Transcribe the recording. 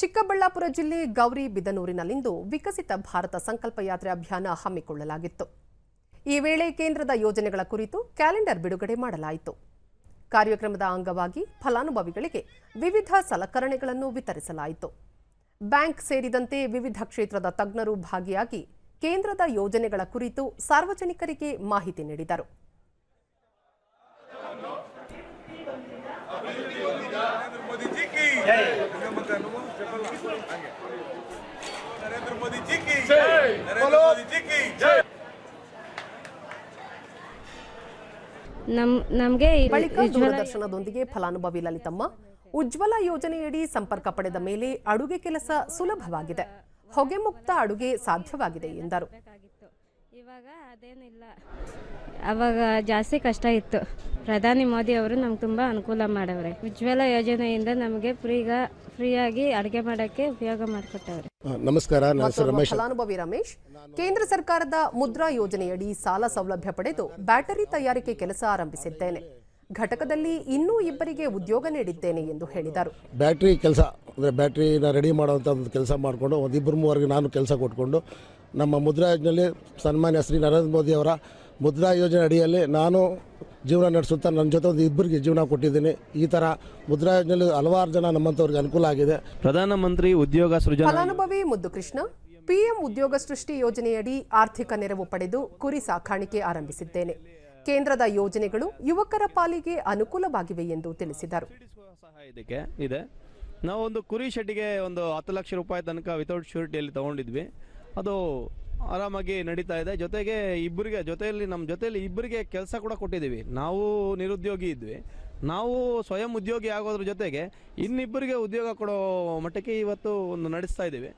ಚಿಕ್ಕಬಳ್ಳಾಪುರ ಜಿಲ್ಲೆ ಗೌರಿ ಬಿದನೂರಿನಲ್ಲಿಂದು ವಿಕಸಿತ ಭಾರತ ಸಂಕಲ್ಪ ಯಾತ್ರೆ ಅಭಿಯಾನ ಹಮ್ಮಿಕೊಳ್ಳಲಾಗಿತ್ತು. ಈ ವೇಳೆ ಕೇಂದ್ರದ ಯೋಜನೆಗಳ ಕುರಿತು ಕ್ಯಾಲೆಂಡರ್ ಬಿಡುಗಡೆ ಮಾಡಲಾಯಿತು. ಕಾರ್ಯಕ್ರಮದ ಅಂಗವಾಗಿ ಫಲಾನುಭವಿಗಳಿಗೆ ವಿವಿಧ ಸಲಕರಣೆಗಳನ್ನು ವಿತರಿಸಲಾಯಿತು. ಬ್ಯಾಂಕ್ ಸೇರಿದಂತೆ ವಿವಿಧ ಕ್ಷೇತ್ರದ ತಜ್ಞರು ಭಾಗಿಯಾಗಿ ಕೇಂದ್ರದ ಯೋಜನೆಗಳ ಕುರಿತು ಸಾರ್ವಜನಿಕರಿಗೆ ಮಾಹಿತಿ ನೀಡಿದರು. ನರೇಂದ್ರ ಮೋದಿ ಜಿ ನರೇಂದ್ರ ಫಲಾನುಭವಿ ಲಲಿತಮ್ಮ ಉಜ್ವಲ ಯೋಜನೆಯಡಿ ಸಂಪರ್ಕ ಪಡೆದ ಮೇಲೆ ಅಡುಗೆ ಕೆಲಸ ಸುಲಭವಾಗಿದೆ. ಹೊಗೆ ಮುಕ್ತ ಅಡುಗೆ ಸಾಧ್ಯವಾಗಿದೆ ಎಂದರು. ಅವಾಗ ಜಾಸ್ತಿ ಕಷ್ಟ ಇತ್ತು. ಪ್ರಧಾನಿ ಮೋದಿ ಅವರು ನಮ್ಗೆ ತುಂಬ ಅನುಕೂಲ ಮಾಡವ್ರೆ. ಉಜ್ವಲ ಯೋಜನೆಯಿಂದ ನಮಗೆ ಫ್ರೀಗ ಫ್ರೀಯಾಗಿ ಅಡುಗೆ ಮಾಡೋಕ್ಕೆ ಉಪಯೋಗ ಮಾಡಿಕೊಟ್ಟವ್ರೆ. ನಮಸ್ಕಾರ ರಮೇಶ್. ಫಲಾನುಭವಿ ರಮೇಶ್ ಕೇಂದ್ರ ಸರ್ಕಾರದ ಮುದ್ರಾ ಯೋಜನೆಯಡಿ ಸಾಲ ಸೌಲಭ್ಯ ಪಡೆದು ಬ್ಯಾಟರಿ ತಯಾರಿಕೆ ಕೆಲಸ ಆರಂಭಿಸಿದ್ದೇನೆ. ಘಟಕದಲ್ಲಿ ಇನ್ನೂ ಇಬ್ಬರಿಗೆ ಉದ್ಯೋಗ ನೀಡಿದ್ದೇನೆ ಎಂದು ಹೇಳಿದರು. ಬ್ಯಾಟರಿ ಕೆಲಸ ಅಂದರೆ ಬ್ಯಾಟ್ರಿನ ರೆಡಿ ಮಾಡುವಂಥ ಒಂದು ಕೆಲಸ ಮಾಡಿಕೊಂಡು ಒಂದು ಇಬ್ಬರು ಮೂವರಿಗೆ ನಾನು ಕೆಲಸ ಕೊಟ್ಕೊಂಡು ನಮ್ಮ ಮುದ್ರಾ ಯೋಜನೆಯಲ್ಲಿ ಸನ್ಮಾನ್ಯ ಶ್ರೀ ನರೇಂದ್ರ ಮೋದಿ ಅವರ ಮುದ್ರಾ ಯೋಜನೆ ಅಡಿಯಲ್ಲಿ ನಾನು ಜೀವನ ನಡೆಸುತ್ತಾ ನನ್ನ ಜೊತೆ ಒಂದು ಇಬ್ಬರಿಗೆ ಜೀವನ ಕೊಟ್ಟಿದ್ದೀನಿ. ಈ ಥರ ಮುದ್ರಾ ಯೋಜನೆಯಲ್ಲಿ ಹಲವಾರು ಜನ ನಮ್ಮಂಥವ್ರಿಗೆ ಅನುಕೂಲ ಆಗಿದೆ. ಪ್ರಧಾನಮಂತ್ರಿ ಉದ್ಯೋಗ ಸೃಜನ ಫಲಾನುಭವಿ ಮುದ್ದು ಕೃಷ್ಣ ಪಿಎಂ ಉದ್ಯೋಗ ಸೃಷ್ಟಿ ಯೋಜನೆಯಡಿ ಆರ್ಥಿಕ ನೆರವು ಪಡೆದು ಕುರಿ ಸಾಕಾಣಿಕೆ ಆರಂಭಿಸಿದ್ದೇನೆ. ಕೇಂದ್ರದ ಯೋಜನೆಗಳು ಯುವಕರ ಪಾಲಿಗೆ ಅನುಕೂಲವಾಗಿವೆ ಎಂದು ತಿಳಿಸಿದರು. ಸಹಾಯ ಇದಕ್ಕೆ ಇದೆ. ನಾವು ಒಂದು ಕುರಿ ಶೆಡ್ಡಿಗೆ ಒಂದು ಹತ್ತು ಲಕ್ಷ ರೂಪಾಯಿ ತನಕ ವಿತೌಟ್ ಶ್ಯೂರಿಟಿಯಲ್ಲಿ ತಗೊಂಡಿದ್ವಿ. ಅದು ಆರಾಮಾಗಿ ನಡೀತಾ ಇದೆ. ಜೊತೆಗೆ ಇಬ್ಬರಿಗೆ ಜೊತೆಯಲ್ಲಿ ನಮ್ಮ ಜೊತೆಯಲ್ಲಿ ಇಬ್ಬರಿಗೆ ಕೆಲಸ ಕೂಡ ಕೊಟ್ಟಿದ್ದೀವಿ. ನಾವು ನಿರುದ್ಯೋಗಿ ಇದ್ವಿ. ನಾವು ಸ್ವಯಂ ಉದ್ಯೋಗಿ ಆಗೋದ್ರ ಜೊತೆಗೆ ಇನ್ನಿಬ್ಬರಿಗೆ ಉದ್ಯೋಗ ಕೊಡೋ ಮಟ್ಟಕ್ಕೆ ಇವತ್ತು ಒಂದು ನಡೆಸ್ತಾ ಇದ್ದೀವಿ.